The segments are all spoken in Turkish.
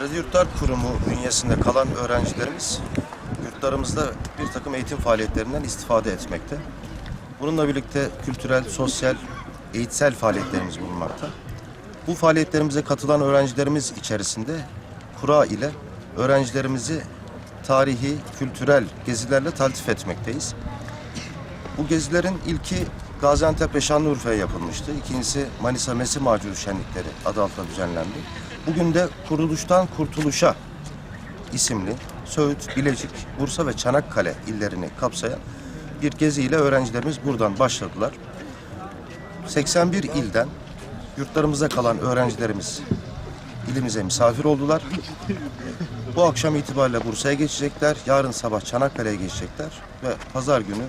Kredi Yurtlar Kurumu bünyesinde kalan öğrencilerimiz yurtlarımızda bir takım eğitim faaliyetlerinden istifade etmekte. Bununla birlikte kültürel, sosyal, eğitsel faaliyetlerimiz bulunmakta. Bu faaliyetlerimize katılan öğrencilerimiz içerisinde kura ile öğrencilerimizi tarihi, kültürel gezilerle taltif etmekteyiz. Bu gezilerin ilki Gaziantep ve Şanlıurfa'ya yapılmıştı. İkincisi Manisa Mesi Macunu Şenlikleri adı altında düzenlendi. Bugün de Kuruluştan Kurtuluşa isimli Söğüt, Bilecik, Bursa ve Çanakkale illerini kapsayan bir geziyle öğrencilerimiz buradan başladılar. 81 ilden yurtlarımızda kalan öğrencilerimiz ilimize misafir oldular. Bu akşam itibariyle Bursa'ya geçecekler. Yarın sabah Çanakkale'ye geçecekler ve pazar günü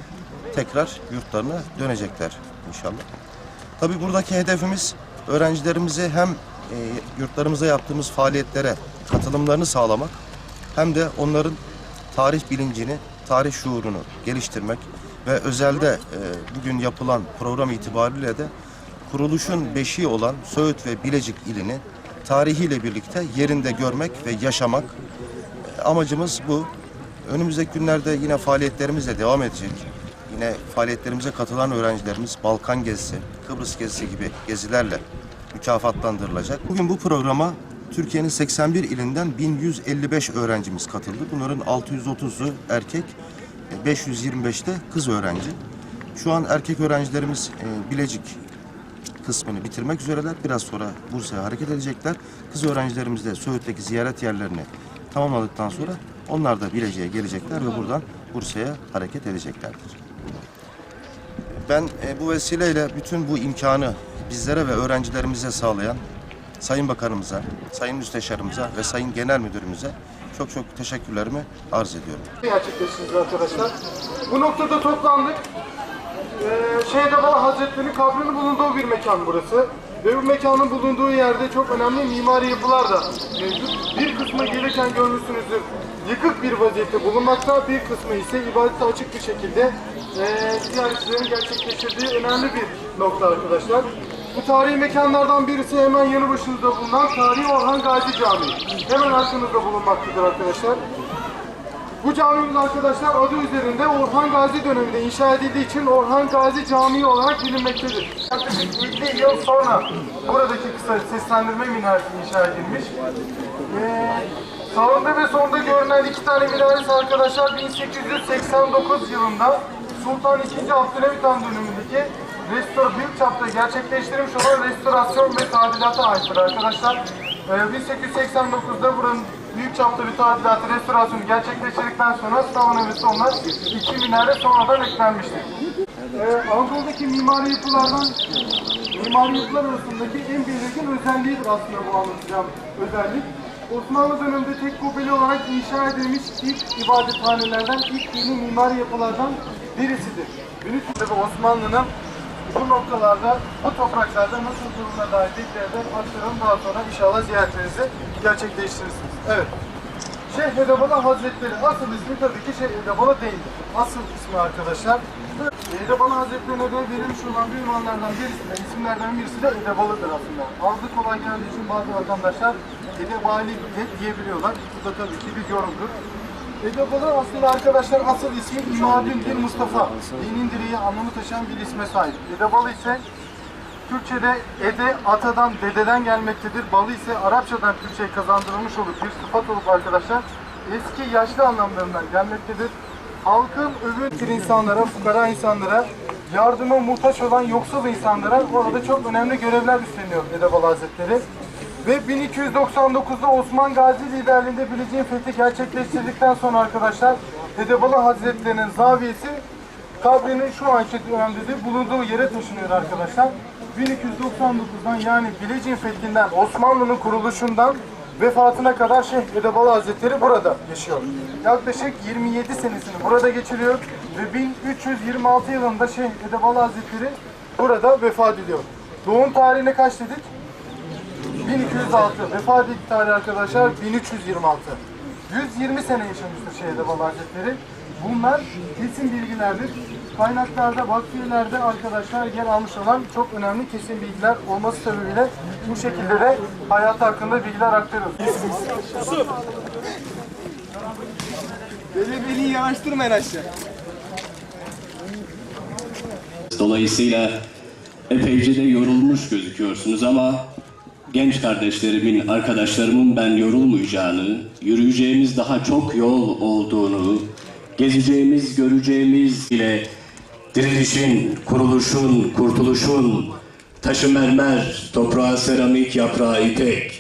tekrar yurtlarına dönecekler inşallah. Tabii buradaki hedefimiz öğrencilerimizi hem e, yurtlarımıza yaptığımız faaliyetlere katılımlarını sağlamak hem de onların tarih bilincini, tarih şuurunu geliştirmek ve özelde e, bugün yapılan program itibariyle de kuruluşun beşiği olan Söğüt ve Bilecik ilini tarihiyle birlikte yerinde görmek ve yaşamak E, amacımız bu. Önümüzdeki günlerde yine faaliyetlerimiz de devam edecek. Yine faaliyetlerimize katılan öğrencilerimiz Balkan gezisi, Kıbrıs gezisi gibi gezilerle mükafatlandırılacak. Bugün bu programa Türkiye'nin 81 ilinden 1155 öğrencimiz katıldı. Bunların 630'u erkek, e, 525'te kız öğrenci. Şu an erkek öğrencilerimiz e, Bilecik kısmını bitirmek üzereler. Biraz sonra Bursa'ya hareket edecekler. Kız öğrencilerimiz de Söğüt'teki ziyaret yerlerini tamamladıktan sonra onlar da Bilecik'e gelecekler ve buradan Bursa'ya hareket edeceklerdir. Ben e, bu vesileyle bütün bu imkanı bizlere ve öğrencilerimize sağlayan Sayın Bakanımıza, Sayın Müsteşarımıza ve Sayın Genel Müdürümüze çok çok teşekkürlerimi arz ediyorum. gerçekleştireceğiz arkadaşlar. Bu noktada toplandık. Ee, Şehidabala Hazretleri'nin kabrinin bulunduğu bir mekan burası. Ve bu mekanın bulunduğu yerde çok önemli mimari yapılar da mevcut. Bir kısmı gelirken görmüşsünüzdür yıkık bir vaziyette bulunmakta. Bir kısmı ise ibadete açık bir şekilde e, ziyaretçilerin gerçekleştirdiği önemli bir nokta arkadaşlar. Bu tarihi mekanlardan birisi hemen yanı başınızda bulunan Tarihi Orhan Gazi Camii. Hemen arkanızda bulunmaktadır arkadaşlar. Bu camimiz arkadaşlar adı üzerinde Orhan Gazi döneminde inşa edildiği için Orhan Gazi Camii olarak bilinmektedir. Yaklaşık 50 yıl sonra buradaki kısa seslendirme minaresi inşa edilmiş. Ee, sağında ve solunda görünen iki tane minaresi arkadaşlar 1889 yılında Sultan II. Abdülhamit Han dönemindeki restore büyük çapta gerçekleştirilmiş olan restorasyon ve tadilata aittir arkadaşlar. Ee, 1889'da buranın büyük çapta bir tadilatı, restorasyonu gerçekleştirdikten sonra savunma ve sonlar iki minare sonradan eklenmiştir. Ee, Anadolu'daki mimari yapılardan mimari yapılar arasındaki en belirgin özelliğidir aslında bu anlatacağım özellik. Osmanlı döneminde tek kubbeli olarak inşa edilmiş ilk ibadethanelerden, ilk dini mimari yapılardan birisidir. Birincisi ve Osmanlı'nın bu noktalarda, bu topraklarda nasıl durumuna dair bilgileri de aktaralım. Daha sonra inşallah ziyaretlerinizi gerçekleştirirsiniz. Evet. Şeyh Edebala Hazretleri asıl ismi tabii ki Şeyh Edebala değildir. Asıl ismi arkadaşlar. Edebala Hazretlerine de verilmiş olan bir ünvanlardan birisi de, isimlerden birisi de Edebalı'dır aslında. Ağzı kolay geldiği için bazı vatandaşlar Edebali de diyebiliyorlar. Bu da tabii ki bir yorumdur. Edebalı aslında arkadaşlar asıl ismi İmadün Din Mustafa. Dinin direği anlamı taşıyan bir isme sahip. Edebalı ise Türkçe'de ede atadan, dededen gelmektedir. Balı ise Arapçadan Türkçe'ye kazandırılmış olup bir sıfat olup arkadaşlar eski yaşlı anlamlarından gelmektedir. Halkın övün insanlara, fukara insanlara, yardıma muhtaç olan yoksul insanlara orada çok önemli görevler üstleniyor Edebalı Hazretleri. Ve 1299'da Osman Gazi liderliğinde Bilecik'in fethi gerçekleştirdikten sonra arkadaşlar Edebalı Hazretleri'nin zaviyesi kabrinin şu anki dönemde de bulunduğu yere taşınıyor arkadaşlar. 1299'dan yani Bilecik'in fethinden, Osmanlı'nın kuruluşundan vefatına kadar Şeyh Edebalı Hazretleri burada yaşıyor. Yaklaşık 27 senesini burada geçiriyor ve 1326 yılında Şeyh Edebalı Hazretleri burada vefat ediyor. Doğum tarihine kaç dedik? 1206. Vefat ettiği tarih arkadaşlar 1326. 120 sene yaşamıştır Şeyh Edebalı Hazretleri. Bunlar kesin bilgilerdir. kaynaklarda, vakfiyelerde arkadaşlar yer almış olan çok önemli kesin bilgiler olması sebebiyle bu şekilde de hayatı hakkında bilgiler aktarıyoruz. Beni beni yanaştırmayın aşağı. Dolayısıyla epeyce de yorulmuş gözüküyorsunuz ama genç kardeşlerimin, arkadaşlarımın ben yorulmayacağını, yürüyeceğimiz daha çok yol olduğunu, gezeceğimiz, göreceğimiz ile dirilişin, kuruluşun, kurtuluşun, taşı mermer, toprağı seramik, yaprağı ipek,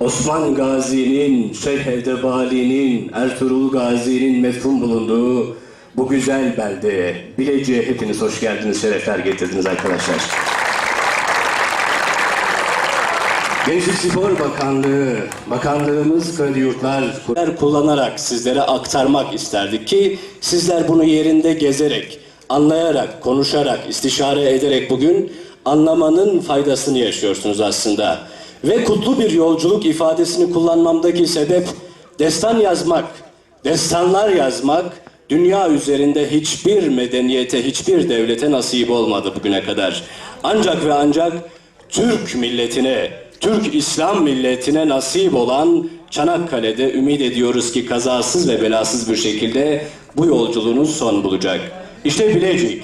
Osman Gazi'nin, Şeyh Edebali'nin, Ertuğrul Gazi'nin mefhum bulunduğu bu güzel beldeye, Bilecik'e hepiniz hoş geldiniz, şerefler getirdiniz arkadaşlar. Gençlik Spor Bakanlığı, bakanlığımız kredi yurtlar kullanarak sizlere aktarmak isterdik ki sizler bunu yerinde gezerek, anlayarak, konuşarak, istişare ederek bugün anlamanın faydasını yaşıyorsunuz aslında. Ve kutlu bir yolculuk ifadesini kullanmamdaki sebep destan yazmak, destanlar yazmak dünya üzerinde hiçbir medeniyete, hiçbir devlete nasip olmadı bugüne kadar. Ancak ve ancak Türk milletine, Türk İslam milletine nasip olan Çanakkale'de ümit ediyoruz ki kazasız ve belasız bir şekilde bu yolculuğunuz son bulacak. İşte Bilecik,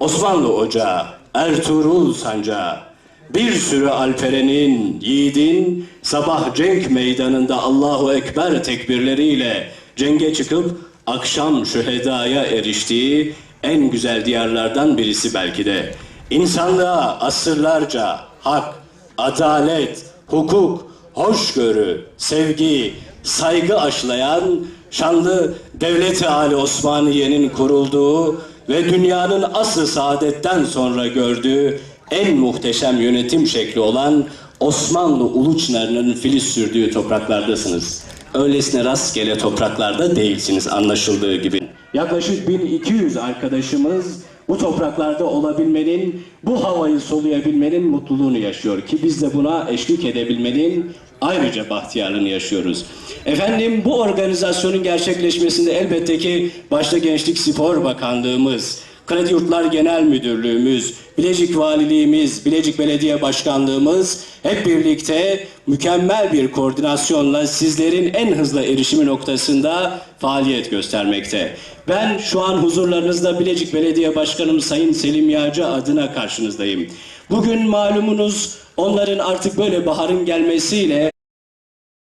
Osmanlı Ocağı, Ertuğrul Sancağı, bir sürü alperenin, yiğidin sabah cenk meydanında Allahu Ekber tekbirleriyle cenge çıkıp akşam şühedaya eriştiği en güzel diyarlardan birisi belki de. İnsanlığa asırlarca hak, adalet, hukuk, hoşgörü, sevgi, saygı aşılayan şanlı Devlet-i Ali Osmaniye'nin kurulduğu ve dünyanın asıl saadetten sonra gördüğü en muhteşem yönetim şekli olan Osmanlı Uluçlarının filiz sürdüğü topraklardasınız. Öylesine rastgele topraklarda değilsiniz anlaşıldığı gibi. Yaklaşık 1200 arkadaşımız bu topraklarda olabilmenin, bu havayı soluyabilmenin mutluluğunu yaşıyor ki biz de buna eşlik edebilmenin ayrıca bahtiyarlığını yaşıyoruz. Efendim bu organizasyonun gerçekleşmesinde elbette ki başta Gençlik Spor Bakanlığımız, Kredi Yurtlar Genel Müdürlüğümüz, Bilecik Valiliğimiz, Bilecik Belediye Başkanlığımız hep birlikte mükemmel bir koordinasyonla sizlerin en hızlı erişimi noktasında faaliyet göstermekte. Ben şu an huzurlarınızda Bilecik Belediye Başkanım Sayın Selim Yağcı adına karşınızdayım. Bugün malumunuz onların artık böyle baharın gelmesiyle